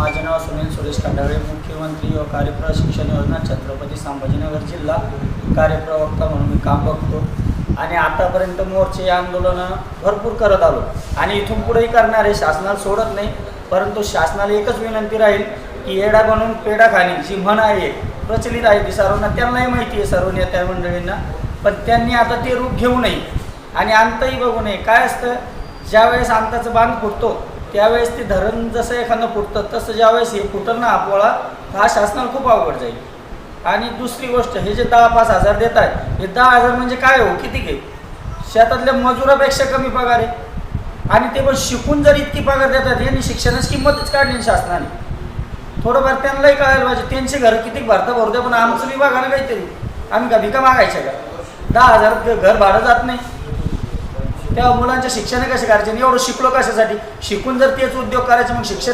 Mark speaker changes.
Speaker 1: माझे नाव सुनील सुरेश खंडागळे मुख्यमंत्री व कार्यप्रशिक्षण योजना छत्रपती संभाजीनगर जिल्हा कार्यप्रवक्ता म्हणून मी काम बघतो. आणि आतापर्यंत मोर्चे आंदोलनं भरपूर करत आलो. आणि इथून पुढेही करणार आहे शासनाला सोडत नाही परंतु शासनाला एकच विनंती राहील की येडा बनून पेडा खाणे जी म्हण आहे प्रचलित आहे ती सर्वांना त्यांनाही माहिती आहे सर्व नेत्या मंडळींना पण त्यांनी आता ते रूप घेऊ नये. आणि अंतही बघू नये. काय असतं? ज्यावेळेस अंताचं बांध फुटतो त्यावेळेस ते धरण जसं एखादं फुटतं तसं ज्यावेळेस हे फुटल ना अपोळा हा शासनाला खूप अवघड जाईल. आणि दुसरी गोष्ट हे जे दहा पाच हजार देत आहे हे दहा हजार म्हणजे काय हो? किती घे? शेतातल्या मजुरापेक्षा कमी पगार आहे. आणि ते पण शिकून जर इतकी पगार देतात यांनी शिक्षणाची किंमतच काढली शासनाने. थोडंफार त्यांनाही कळायला पाहिजे त्यांचे घर किती भरता भरते पण आमचं बी बघा ना काहीतरी. आम्ही का भिका मागायच्या का? दहा हजार घर भाडं जात नाही. तेव्हा मुलांच्या शिक्षण कसे करायचे? एवढं शिकलो कशासाठी? शिकून जर तेच उद्योग करायचे मग शिक्षण